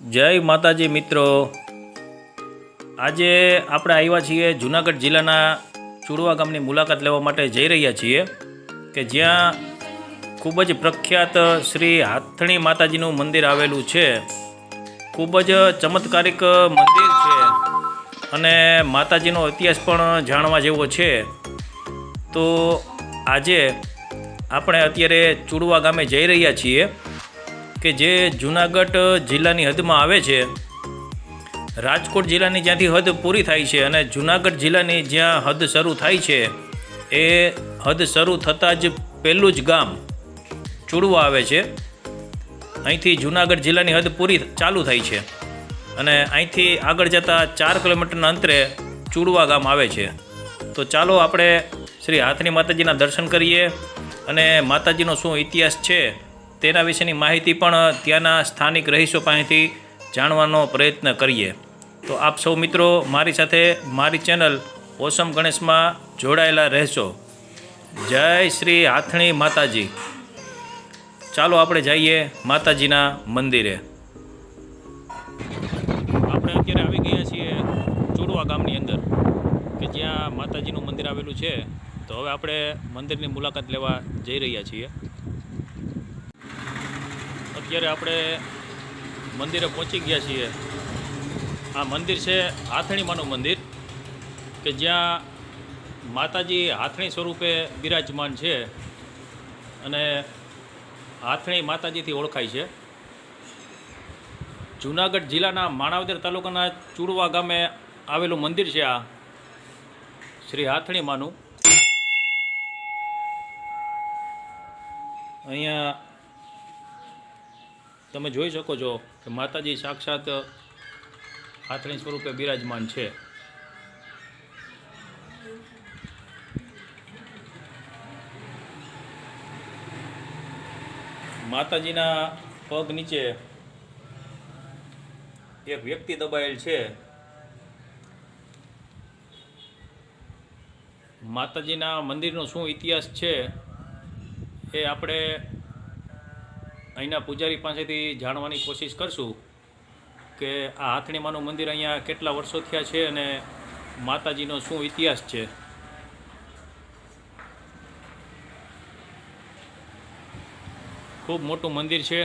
જય માતાજી મિત્રો. આજે આપણે આવ્યા છીએ જુનાગઢ જિલ્લાના ચુડવા ગામની મુલાકાત લેવા માટે જઈ રહ્યા છીએ કે જ્યાં ખૂબ જ પ્રખ્યાત શ્રી હાથણી માતાજીનું મંદિર આવેલું છે. ખૂબ જ ચમત્કારિક મંદિર છે અને માતાજીનો ઇતિહાસ પણ જાણવા જેવો છે. તો આજે આપણે અત્યારે ચુડવા ગામે જઈ રહ્યા છીએ. કે જે જુનાગઢ જિલ્લાની હદમાં આવે છે, રાજકોટ જિલ્લાની જ્યાંથી હદ પૂરી થાય છે અને જુનાગઢ જિલ્લાની જ્યાં હદ શરૂ થાય છે, એ હદ શરૂ થતાં જ પહેલું જ ગામ ચૂડવા આવે છે. અહીંથી જુનાગઢ જિલ્લાની હદ પૂરી ચાલુ થાય છે અને અહીંથી આગળ જતાં ચાર કિલોમીટરના અંતરે ચૂડવા ગામ આવે છે. તો ચાલો આપણે શ્રી હાથની માતાજીના દર્શન કરીએ અને માતાજીનો શું ઇતિહાસ છે તેના વિશેની માહિતી પણ ત્યાંના સ્થાનિક રહીશો પાસેથી જાણવાનો પ્રયત્ન કરીએ. તો આપ સૌ મિત્રો મારી સાથે મારી ચેનલ ઓસમ ગણેશમાં જોડાયેલા રહેશો. જય શ્રી હાથણી માતાજી. ચાલો આપણે જઈએ માતાજીના મંદિરે. આપણે અત્યારે આવી ગયા છીએ ચુડવા ગામની અંદર, કે જ્યાં માતાજીનું મંદિર આવેલું છે. તો હવે આપણે મંદિરની મુલાકાત લેવા જઈ રહ્યા છીએ. અત્યારે આપણે મંદિરે પહોંચી ગયા છીએ. આ મંદિર છે હાથણીમાનું મંદિર, કે જ્યાં માતાજી હાથણી સ્વરૂપે બિરાજમાન છે અને હાથણી માતાજીથી ઓળખાય છે. જુનાગઢ જિલ્લાના માણાવદર તાલુકાના ચુડવા ગામે આવેલું મંદિર છે આ. શ્રી હાથણીમાનું અહીંયા તમે જોઈ શકો છો કે માતાજી સાક્ષાત હાથણી સ્વરૂપે બિરાજમાન છે. માતાજીના પગ નીચે એક વ્યક્તિ દબાયેલ છે. માતાજીના મંદિરનો શું ઇતિહાસ છે એ આપણે અહીંના પૂજારી પાસેથી જાણવાની કોશિશ કરશું કે આ હાથણીમાનું મંદિર અહીંયા કેટલા વર્ષો થયા છે અને માતાજીનો શું ઇતિહાસ છે? ખૂબ મોટું મંદિર છે.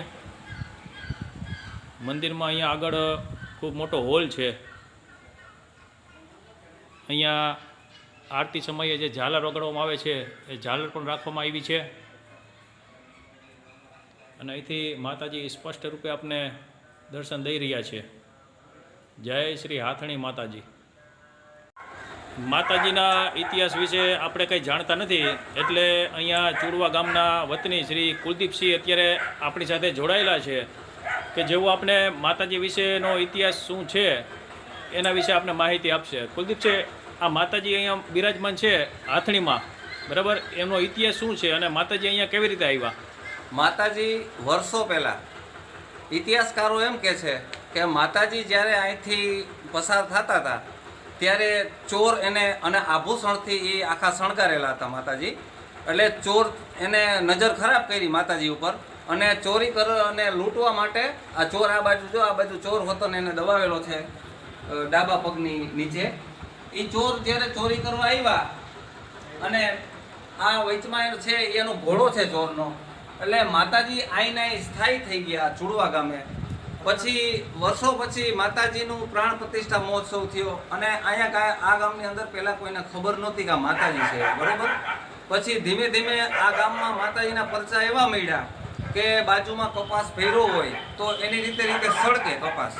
મંદિરમાં અહીંયા આગળ ખૂબ મોટો હોલ છે. અહીંયા આરતી સમયે જે ઝાલર વગાડવામાં આવે છે, એ ઝાલર પણ રાખવામાં આવી છે. અને અહીંથી માતાજી સ્પષ્ટ રૂપે આપને દર્શન દઈ રહ્યા છે. જય શ્રી હાથણી માતાજી. માતાજીના ઇતિહાસ વિશે આપણે કંઈ જાણતા નથી, એટલે અહીંયા ચુડવા ગામના વતની શ્રી કુલદીપસિંહ અત્યારે આપણી સાથે જોડાયેલા છે. કે જેવું આપણે માતાજી વિશેનો ઇતિહાસ શું છે, એના વિશે આપણે માહિતી આપશે. કુલદીપ છે આ માતાજી અહીંયા બિરાજમાન છે હાથણીમાં, બરાબર? એમનો ઇતિહાસ શું છે અને માતાજી અહીંયા કેવી રીતે આવ્યા? માતાજી વર્ષો પહેલાં ઇતિહાસકારો એમ કે છે કે માતાજી જ્યારે અહીંથી પસાર થતા હતા, ત્યારે ચોર એને અને આભૂષણથી એ આખા શણગારેલા હતા માતાજી. એટલે ચોર એને નજર ખરાબ કરી માતાજી ઉપર અને ચોરી કર અને લૂંટવા માટે આ ચોર આ બાજુ જો, આ બાજુ ચોર હતો ને એને દબાવેલો છે ડાબા પગની નીચે. એ ચોર જ્યારે ચોરી કરવા આવ્યા અને આ વચમાં છે, એનો ઘોડો છે ચોરનો એટલે માતાજી આઈને સ્થાયી થઈ ગયા ચુડવા ગામે. પછી વર્ષો પછી માતાજીનું પ્રાણ પ્રતિષ્ઠા મહોત્સવ થયો અને અહીંયા આ ગામની અંદર પહેલા કોઈને ખબર નહોતી કે માતાજી છે, બરોબર? પછી ધીમે ધીમે આ ગામમાં માતાજીના પરચા એવા મળ્યા કે બાજુમાં કપાસ ફેરો હોય તો એની રીતે રીતે સળગે કપાસ.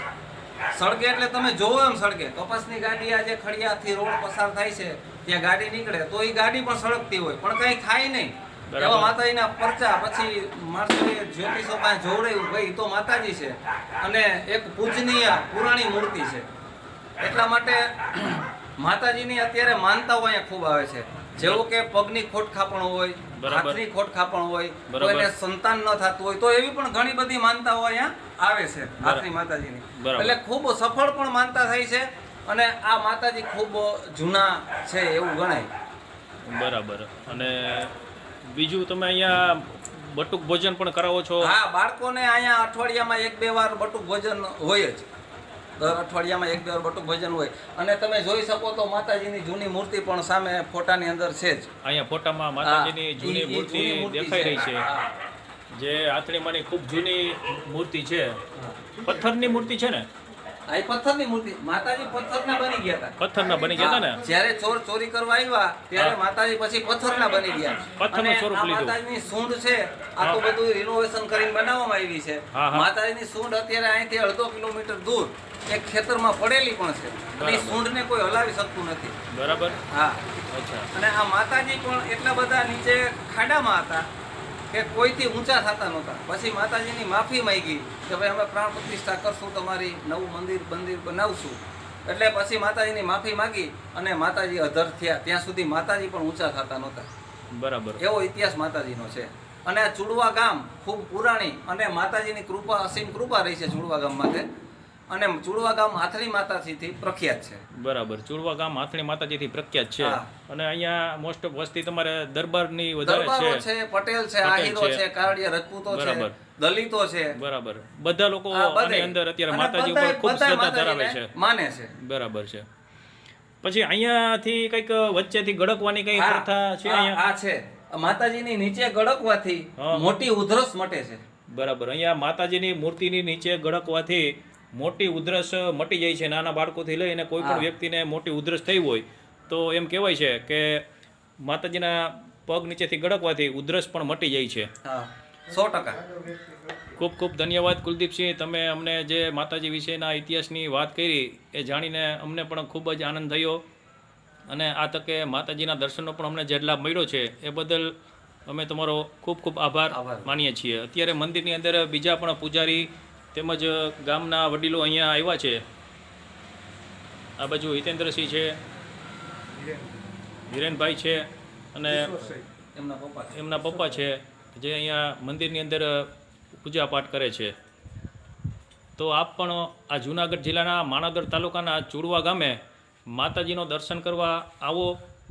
સળગે એટલે તમે જોવો એમ સળગે. કપાસની ગાડી આજે ખડિયાથી રોડ પસાર થાય છે, ત્યાં ગાડી નીકળે તો એ ગાડી પણ સળગતી હોય, પણ કંઈ થાય નહીં. એવા માતાજીના પરચા પછી માણસોએ જ્યોતિષો પાસે જોવડાયું ભાઈ તો માતાજી છે. અને એક પૂજનીય પુરાણી મૂર્તિ છે. એટલા માટે માતાજીની અત્યારે માનતાઓ અહીંયા ખૂબ આવે છે. જેવું કે પગની ખોટ ખાપણ હોય. હાથની ખોટ ખાપણ હોય. કોઈને સંતાન ન થતું હોય તો એવી પણ ઘણી બધી માનતાઓ અહીંયા આવે છે હાથની માતાજીની. એટલે ખૂબ સફળ પણ માનતા થાય છે અને આ માતાજી ખૂબ જૂના છે એવું ગણાય. બરાબર. અને બીજું તમે અહીંયા બટુક ભોજન પણ કરાવો છો? હા બાળકોને અહીંયા અઠવાડિયામાં એક બે વાર બટુક ભોજન હોય જ. દર અઠવાડિયામાં એક બે વાર બટુક ભોજન હોય. અને તમે જોઈ શકો તો માતાજીની જૂની મૂર્તિ પણ સામે ફોટાની અંદર છે જ. અહીંયા ફોટામાં માતાજીની જૂની મૂર્તિ દેખાઈ રહી છે. જે આથણીમાંની ખૂબ જૂની મૂર્તિ છે. પથ્થરની મૂર્તિ છે ને? એ પથ્થરની મૂર્તિ. માતાજી પથ્થરના બની ગયા હતા. પથ્થરના બની ગયા હતા ને? જ્યારે ચોર ચોરી કરવા આવ્યા ત્યારે માતાજી પછી પથ્થરના બની ગયા. પથ્થરનું સ્વરૂપ લીધું. માતાજીની સૂંઢ છે આખું હા. બધું રિનોવેશન કરીને બનાવવામાં આવી છે. હા, હા. માતાજીની સૂંઢ અત્યારે અહીંથી અડધો કિલોમીટર દૂર એક ખેતરમાં પડેલી પણ છે. અને. સૂંઢને કોઈ હલાવી શકતું નથી. બરાબર. હા. અને આ માતાજી પણ એટલા બધા નીચે ખાડામાં હતા કે કોઈથી ઊંચા થતા નહોતા. પછી માતાજીની માફી માંગી કે ભાઈ અમે પ્રાણ પ્રતિષ્ઠા કરશું તમારી નવું મંદિર મંદિર બનાવશું. એટલે પછી માતાજીની માફી માંગી અને માતાજી અધર થયા. ત્યાં સુધી માતાજી પણ ઊંચા થતા નહોતા. બરાબર. એવો ઇતિહાસ માતાજીનો છે. અને આ ચુડવા ગામ ખૂબ પુરાણી અને માતાજીની કૃપા અસીમ કૃપા રહી છે ચુડવા ગામ માટે. અને ચુડવા ગામ આથરી માતાજીથી પ્રખ્યાત છે. બરાબર ચુડવા ગામ હાથણી માતાજીથી પ્રખ્યાત છે. અને અહીંયા મોસ્ટ ઓફ વસ્તી તમારે દરબારની વધારે છે. છે પટેલ છે આહીરો છે. કારડિયા રજપૂતો છે બરાબર. દલિતો છે. બરાબર. બધા લોકો આની અંદર અત્યારે માતાજી ઉપર ખૂબ શ્રદ્ધા ધરાવે છે. માને છે. બરાબર છે. પછી અહીંયાથી કંઈક વચ્ચેથી ગડકવાની કઈ પ્રથા છે અહીંયા? આ છે. માતાજીની નીચે ગડકવાથી. મોટી ઉધરસ મટે છે. બરાબર. અહીંયા માતાજીની મૂર્તિની નીચે ગડકવાથી મોટી ઉધરસ મટી જાય છે નાના બાળકોથી લઈને કોઈ પણ વ્યક્તિને મોટી ઉધરસ થઈ હોય તો એમ કહેવાય છે કે માતાજીના પગ નીચેથી ગડકવાથી ઉધરસ પણ મટી જાય છે. સો ટકા. ખૂબ ખૂબ ધન્યવાદ કુલદીપસિંહ તમે અમને જે માતાજી વિશેના ઇતિહાસની વાત કરી એ જાણીને અમને પણ ખૂબ જ આનંદ થયો. અને આ તકે માતાજીના દર્શનનો પણ અમને જે લાભ મળ્યો છે એ બદલ અમે તમારો ખૂબ ખૂબ આભાર આભાર. માનીએ છીએ. અત્યારે મંદિરની અંદર બીજા પણ પૂજારી તેમજ ગામના વડીલો અહીંયા આવ્યા છે. આ બાજુ હિતેન્દ્રસિંહ છે હિરેનભાઈ છે અને એમના પપ્પા છે. એમના પપ્પા છે જે અહીંયા મંદિરની અંદર પૂજાપાઠ કરે છે. તો આપ પણ આ જૂનાગઢ જિલ્લાના માણાગઢ તાલુકાના ચુડવા ગામે માતાજીનો દર્શન કરવા આવો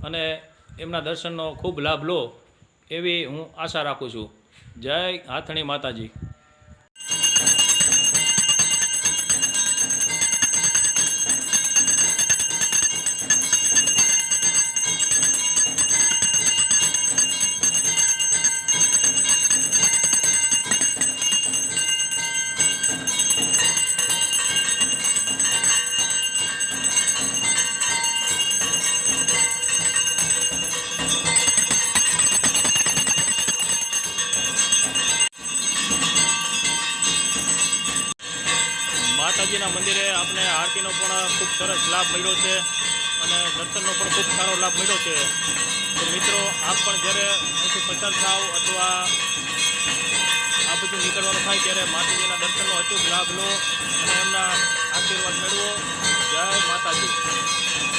અને એમના દર્શનનો ખૂબ લાભ લો એવી હું આશા રાખું છું. જય હાથણી માતાજી. માતાજીના મંદિરે આપણે આરતીનો પણ ખૂબ સરસ લાભ મળ્યો છે અને દર્શનનો પણ ખૂબ સારો લાભ મળ્યો છે. તો મિત્રો, આપ પણ જ્યારે અહીંથી પસાર થાવ અથવા આ બધું નીકળવાનું થાય ત્યારે માતાજીના દર્શનનો અચૂક લાભ લો અને એમના આશીર્વાદ મેળવો. જય માતાજી.